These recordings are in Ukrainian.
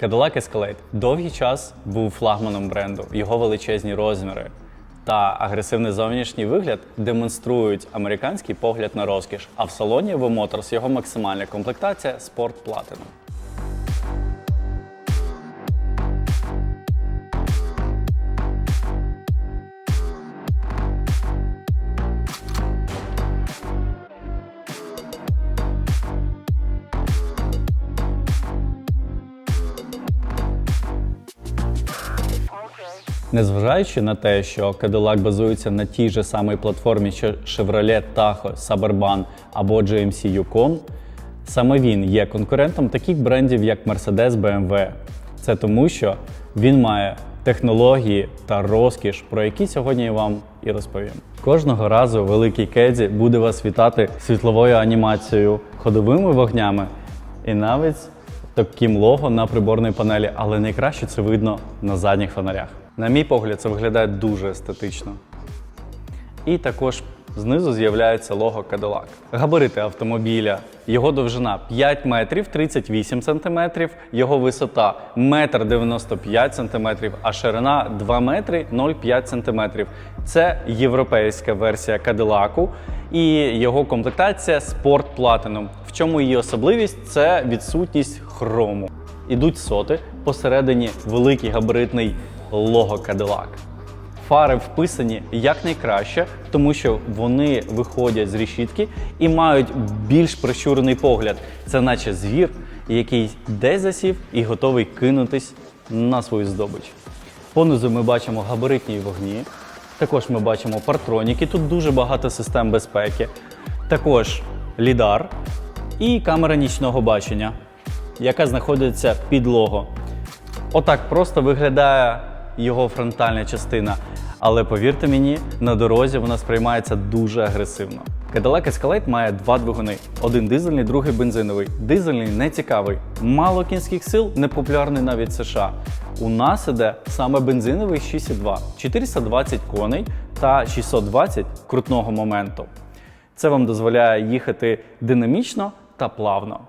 Cadillac Escalade довгий час був флагманом бренду. Його величезні розміри та агресивний зовнішній вигляд демонструють американський погляд на розкіш. А в салоні Evo Motors його максимальна комплектація Sport Platinum. Незважаючи на те, що Cadillac базується на тій же самій платформі, що Chevrolet Tahoe, Suburban або GMC Yukon, саме він є конкурентом таких брендів, як Mercedes, BMW. Це тому, що він має технології та розкіш, про які сьогодні я вам і розповім. Кожного разу великий Кеді буде вас вітати світловою анімацією, ходовими вогнями і навіть таким лого на приборній панелі, але найкраще це видно на задніх фонарях. На мій погляд, це виглядає дуже естетично. І також знизу з'являється лого Cadillac. Габарити автомобіля. Його довжина 5 метрів 38 сантиметрів, його висота 1,95 сантиметрів, а ширина 2 метри 0,5 сантиметрів. Це європейська версія Cadillac і його комплектація Sport Platinum. В чому її особливість? Це відсутність хрому. Ідуть соти, посередині великий габаритний лого Cadillac. Фари вписані якнайкраще, тому що вони виходять з решітки і мають більш прищурений погляд. Це наче звір, який десь засів і готовий кинутись на свою здобич. Понизу ми бачимо габаритні вогні. Також ми бачимо партроніки. Тут дуже багато систем безпеки. Також лідар і камера нічного бачення, яка знаходиться під лого. Отак просто виглядає його фронтальна частина. Але повірте мені, на дорозі вона сприймається дуже агресивно. Cadillac Escalade має два двигуни: один дизельний, другий бензиновий. Дизельний не цікавий, мало кінських сил, не популярний навіть в США. У нас іде саме бензиновий 6,2, 420 коней та 620 крутного моменту. Це вам дозволяє їхати динамічно та плавно.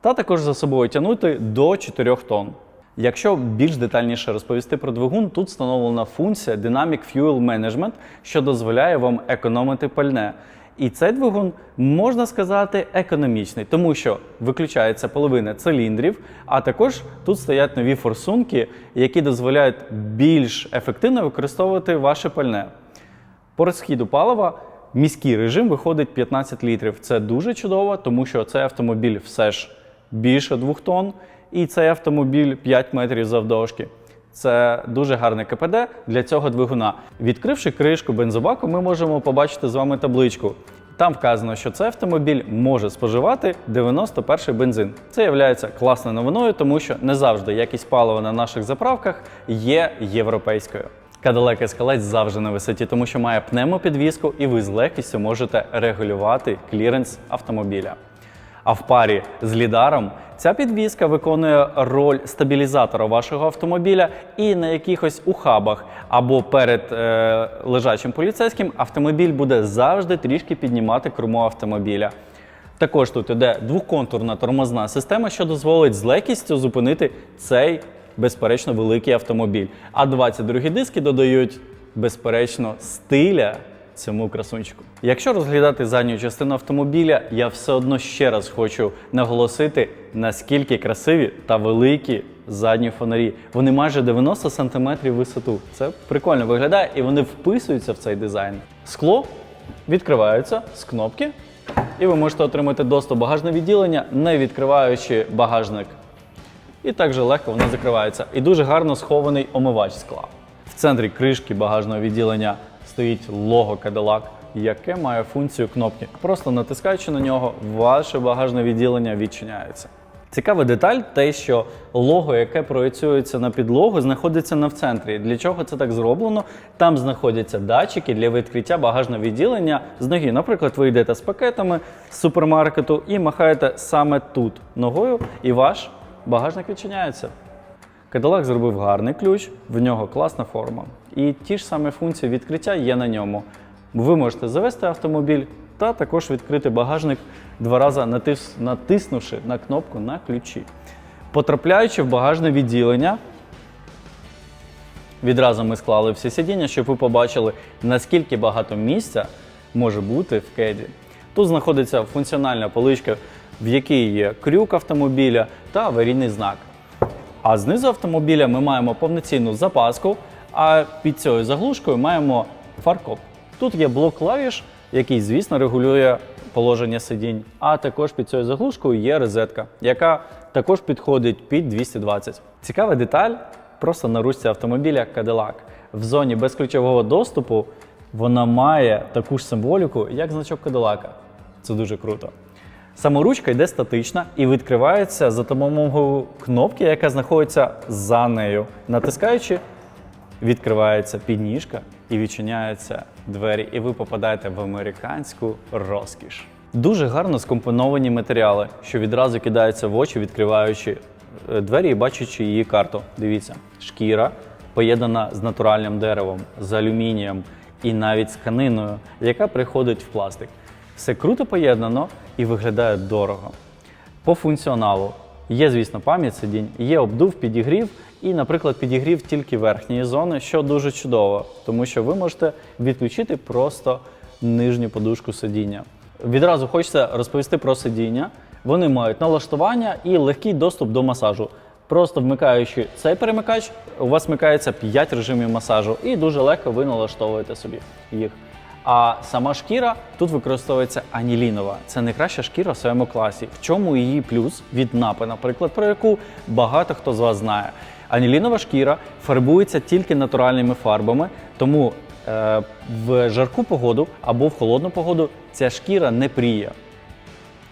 Та також за собою тягнути до 4 тонн. Якщо більш детальніше розповісти про двигун, тут встановлена функція Dynamic Fuel Management, що дозволяє вам економити пальне. І цей двигун можна сказати економічний, тому що виключається половина циліндрів, а також тут стоять нові форсунки, які дозволяють більш ефективно використовувати ваше пальне. По розхіду палива міський режим виходить 15 літрів. Це дуже чудово, тому що цей автомобіль все ж більше 2 тонн, і цей автомобіль 5 метрів завдовжки. Це дуже гарне КПД для цього двигуна. Відкривши кришку бензобаку, ми можемо побачити з вами табличку. Там вказано, що цей автомобіль може споживати 91-й бензин. Це є класною новиною, тому що не завжди якість палива на наших заправках є європейською. Cadillac Escalade завжди на висоті, тому що має пневмопідвіску і ви з легкістю можете регулювати кліренс автомобіля. А в парі з лідаром ця підвізка виконує роль стабілізатора вашого автомобіля, і на якихось ухабах або перед е, лежачим поліцейським автомобіль буде завжди трішки піднімати кермо автомобіля. Також тут іде двоконтурна тормозна система, що дозволить з легкістю зупинити цей безперечно великий автомобіль. А 22 диски додають безперечно стиля цьому красунчику. Якщо розглядати задню частину автомобіля, я все одно ще раз хочу наголосити, наскільки красиві та великі задні фонарі. Вони майже 90 см висоту. Це прикольно виглядає і вони вписуються в цей дизайн. Скло відкривається з кнопки, і ви можете отримати доступ багажне відділення, не відкриваючи багажник. І так же легко воно закривається. І дуже гарно схований омивач скла. В центрі кришки багажного відділення стоїть лого Cadillac, яке має функцію кнопки. Просто натискаючи на нього, ваше багажне відділення відчиняється. Цікава деталь, те, що лого, яке проєцюється на підлогу, знаходиться не в центрі. Для чого це так зроблено? Там знаходяться датчики для відкриття багажного відділення з ноги. Наприклад, ви йдете з пакетами з супермаркету і махаєте саме тут ногою, і ваш багажник відчиняється. Cadillac зробив гарний ключ, в нього класна форма. І ті ж самі функції відкриття є на ньому. Ви можете завести автомобіль та також відкрити багажник два рази натис... натиснувши на кнопку на ключі. Потрапляючи в багажне відділення, відразу ми склали всі сидіння, щоб ви побачили, наскільки багато місця може бути в кеді. Тут знаходиться функціональна поличка, в якій є крюк автомобіля та аварійний знак. А знизу автомобіля ми маємо повноцінну запаску, а під цією заглушкою маємо фаркоп. Тут є блок клавіш, який, звісно, регулює положення сидінь. А також під цією заглушкою є розетка, яка також підходить під 220. Цікава деталь просто на ручці автомобіля Cadillac. В зоні безключового доступу вона має таку ж символіку, як значок Cadillac. Це дуже круто. Саморучка йде статична і відкривається за допомогою кнопки, яка знаходиться за нею. Натискаючи, відкривається підніжка і відчиняються двері, і ви попадаєте в американську розкіш. Дуже гарно скомпоновані матеріали, що відразу кидаються в очі, відкриваючи е, двері і бачачи її карту. Дивіться, шкіра поєднана з натуральним деревом, з алюмінієм і навіть з тканиною, яка приходить в пластик. Все круто поєднано і виглядає дорого. По функціоналу є, звісно, пам'ять сидінь, є обдув, підігрів і, наприклад, підігрів тільки верхньої зони, що дуже чудово, тому що ви можете відключити просто нижню подушку сидіння. Відразу хочеться розповісти про сидіння. Вони мають налаштування і легкий доступ до масажу. Просто вмикаючи цей перемикач, у вас вмикається 5 режимів масажу, і дуже легко ви налаштовуєте собі їх. А сама шкіра тут використовується анілінова. Це найкраща шкіра в своєму класі. В чому її плюс від напи, наприклад, про яку багато хто з вас знає. Анілінова шкіра фарбується тільки натуральними фарбами, тому е, в жарку погоду або в холодну погоду ця шкіра не пріє.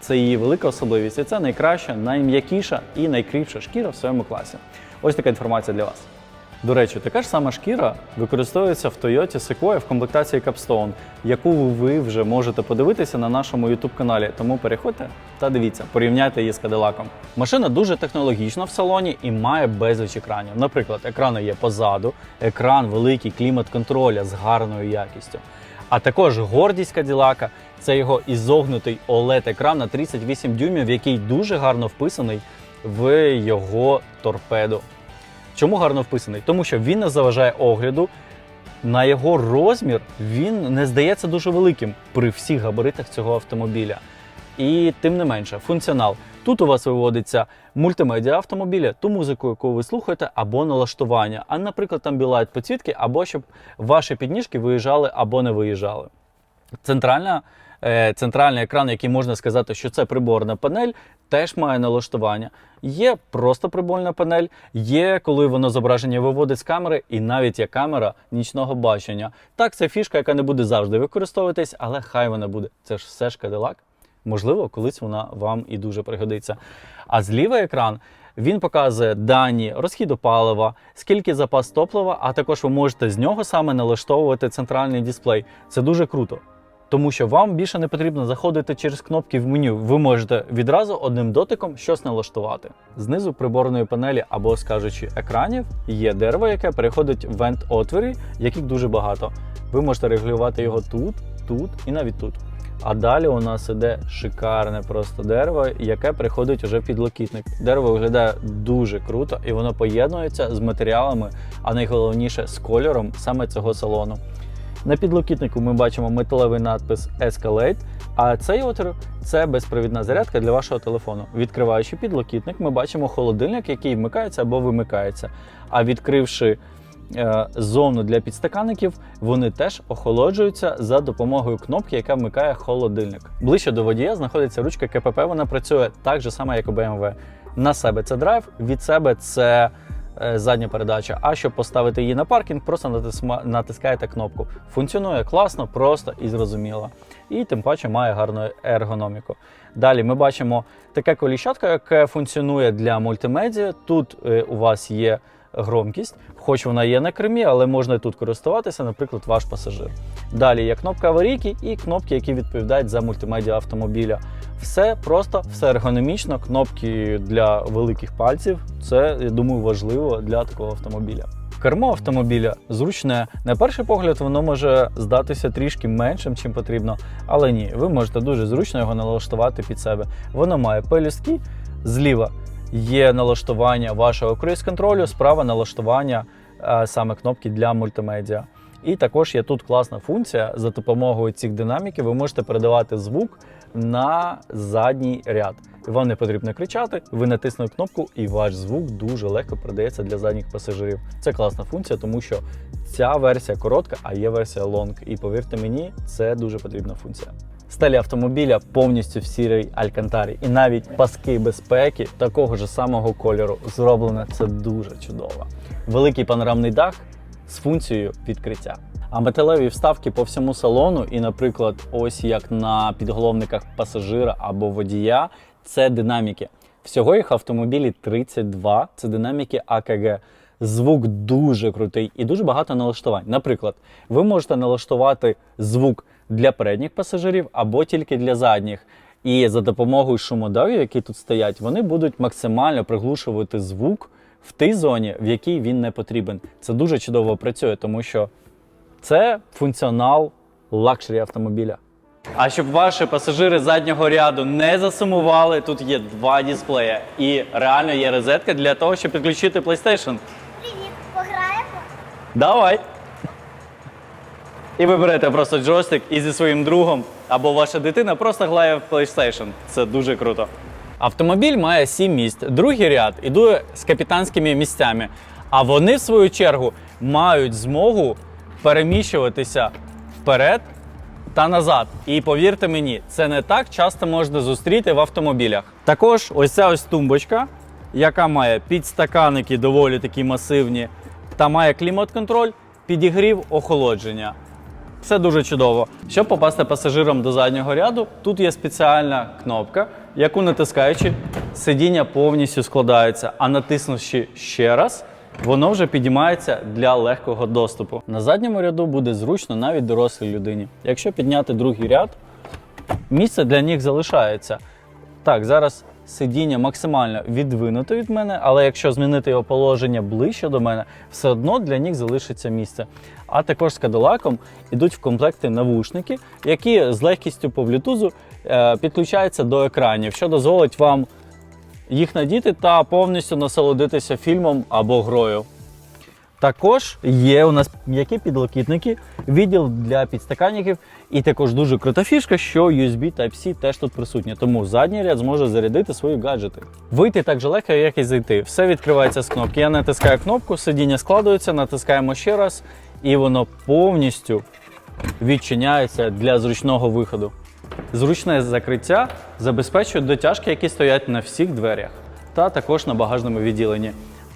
Це її велика особливість. І це найкраща, найм'якіша і найкріпша шкіра в своєму класі. Ось така інформація для вас. До речі, така ж сама шкіра використовується в Toyota Sequoia в комплектації Capstone, яку ви вже можете подивитися на нашому YouTube каналі. Тому переходьте та дивіться, порівняйте її з Cadillac. Машина дуже технологічна в салоні і має безліч екранів. Наприклад, екрани є позаду, екран великий клімат-контроля з гарною якістю. А також гордість Каділака це його ізогнутий OLED-екран на 38 дюймів, який дуже гарно вписаний в його торпеду. Чому гарно вписаний? Тому що він не заважає огляду. На його розмір він не здається дуже великим при всіх габаритах цього автомобіля. І тим не менше, функціонал. Тут у вас виводиться мультимедіа автомобіля, ту музику, яку ви слухаєте, або налаштування. А, наприклад, там білайт підсвітки, або щоб ваші підніжки виїжджали або не виїжджали. Центральна, центральний екран, який можна сказати, що це приборна панель, теж має налаштування. Є просто приборна панель, є коли воно зображення виводить з камери, і навіть є камера нічного бачення. Так, це фішка, яка не буде завжди використовуватись, але хай вона буде. Це ж все ж Cadillac. Можливо, колись вона вам і дуже пригодиться. А зліва екран він показує дані розхіду палива, скільки запас топлива, а також ви можете з нього саме налаштовувати центральний дисплей. Це дуже круто. Тому що вам більше не потрібно заходити через кнопки в меню. Ви можете відразу одним дотиком щось налаштувати. Знизу приборної панелі або, скажучи, екранів є дерево, яке переходить в вент отвори, яких дуже багато. Ви можете регулювати його тут, тут і навіть тут. А далі у нас іде шикарне просто дерево, яке приходить уже в підлокітник. Дерево виглядає дуже круто і воно поєднується з матеріалами, а найголовніше з кольором саме цього салону. На підлокітнику ми бачимо металевий надпис Escalade, а цей отвір це безпровідна зарядка для вашого телефону. Відкриваючи підлокітник, ми бачимо холодильник, який вмикається або вимикається. А відкривши е, зону для підстаканників, вони теж охолоджуються за допомогою кнопки, яка вмикає холодильник. Ближче до водія знаходиться ручка КПП. Вона працює так же само, як у BMW. На себе це драйв, від себе це задня передача. А щоб поставити її на паркінг, просто натискаєте кнопку. Функціонує класно, просто і зрозуміло. І тим паче має гарну ергономіку. Далі ми бачимо таке коліщатка, яке функціонує для мультимедіа. Тут е, у вас є громкість, хоч вона є на кермі, але можна і тут користуватися, наприклад, ваш пасажир. Далі є кнопка аварійки і кнопки, які відповідають за мультимедіа автомобіля. Все просто, все ергономічно, кнопки для великих пальців. Це, я думаю, важливо для такого автомобіля. Кермо автомобіля зручне. На перший погляд, воно може здатися трішки меншим, чим потрібно, але ні, ви можете дуже зручно його налаштувати під себе. Воно має пелюстки зліва. Є налаштування вашого круїз-контролю, справа налаштування е, саме кнопки для мультимедіа. І також є тут класна функція. За допомогою цих динаміків ви можете передавати звук на задній ряд. Вам не потрібно кричати, ви натиснули кнопку, і ваш звук дуже легко передається для задніх пасажирів. Це класна функція, тому що ця версія коротка, а є версія лонг. І повірте мені, це дуже потрібна функція. Стелі автомобіля повністю в сірій алькантарі, і навіть паски безпеки такого ж самого кольору зроблено. Це дуже чудово. Великий панорамний дах з функцією відкриття. А металеві вставки по всьому салону, і, наприклад, ось як на підголовниках пасажира або водія, це динаміки. Всього їх автомобілі 32, це динаміки АКГ. Звук дуже крутий і дуже багато налаштувань. Наприклад, ви можете налаштувати звук для передніх пасажирів або тільки для задніх. І за допомогою шумодавів, які тут стоять, вони будуть максимально приглушувати звук в тій зоні, в якій він не потрібен. Це дуже чудово працює, тому що це функціонал лакшері автомобіля. А щоб ваші пасажири заднього ряду не засумували, тут є два дисплеї і реально є розетка для того, щоб підключити PlayStation. Привіт, пограємо? Давай. І ви берете просто джойстик і зі своїм другом або ваша дитина просто грає в PlayStation. Це дуже круто. Автомобіль має 7 місць. Другий ряд іде з капітанськими місцями. А вони, в свою чергу, мають змогу переміщуватися вперед та назад. І повірте мені, це не так часто можна зустріти в автомобілях. Також ось ця ось тумбочка, яка має підстаканники доволі такі масивні, та має клімат-контроль, підігрів, охолодження. Все дуже чудово. Щоб попасти пасажирам до заднього ряду, тут є спеціальна кнопка, яку натискаючи, сидіння повністю складається, а натиснувши ще раз, воно вже підіймається для легкого доступу. На задньому ряду буде зручно навіть дорослій людині. Якщо підняти другий ряд, місце для них залишається. Так, зараз сидіння максимально відвинуте від мене, але якщо змінити його положення ближче до мене, все одно для них залишиться місце. А також з кадилаком йдуть в комплекти навушники, які з легкістю по блютузу е, підключаються до екранів, що дозволить вам їх надіти та повністю насолодитися фільмом або грою. Також є у нас м'які підлокітники, відділ для підстаканників, і також дуже крута фішка, що USB Type-C теж тут присутня, тому задній ряд зможе зарядити свої гаджети. Вийти так же легко, як і зайти. Все відкривається з кнопки. Я натискаю кнопку, сидіння складується, натискаємо ще раз, і воно повністю відчиняється для зручного виходу. Зручне закриття забезпечує дотяжки, які стоять на всіх дверях, та також на багажному відділенні.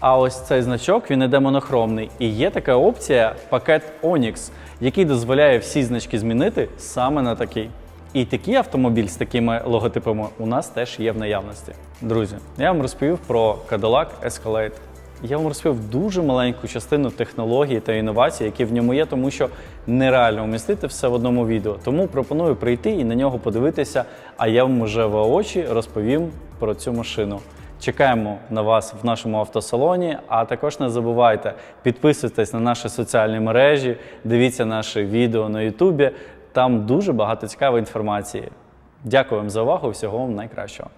А ось цей значок він іде монохромний. І є така опція пакет Onyx, який дозволяє всі значки змінити саме на такий. І такий автомобіль з такими логотипами у нас теж є в наявності. Друзі, я вам розповів про Cadillac Escalade. Я вам розповів дуже маленьку частину технологій та інновацій, які в ньому є, тому що нереально вмістити все в одному відео. Тому пропоную прийти і на нього подивитися. А я вам вже воочі розповім про цю машину. Чекаємо на вас в нашому автосалоні. А також не забувайте підписуйтесь на наші соціальні мережі, дивіться наші відео на Ютубі. Там дуже багато цікавої інформації. Дякую вам за увагу. Всього вам найкращого.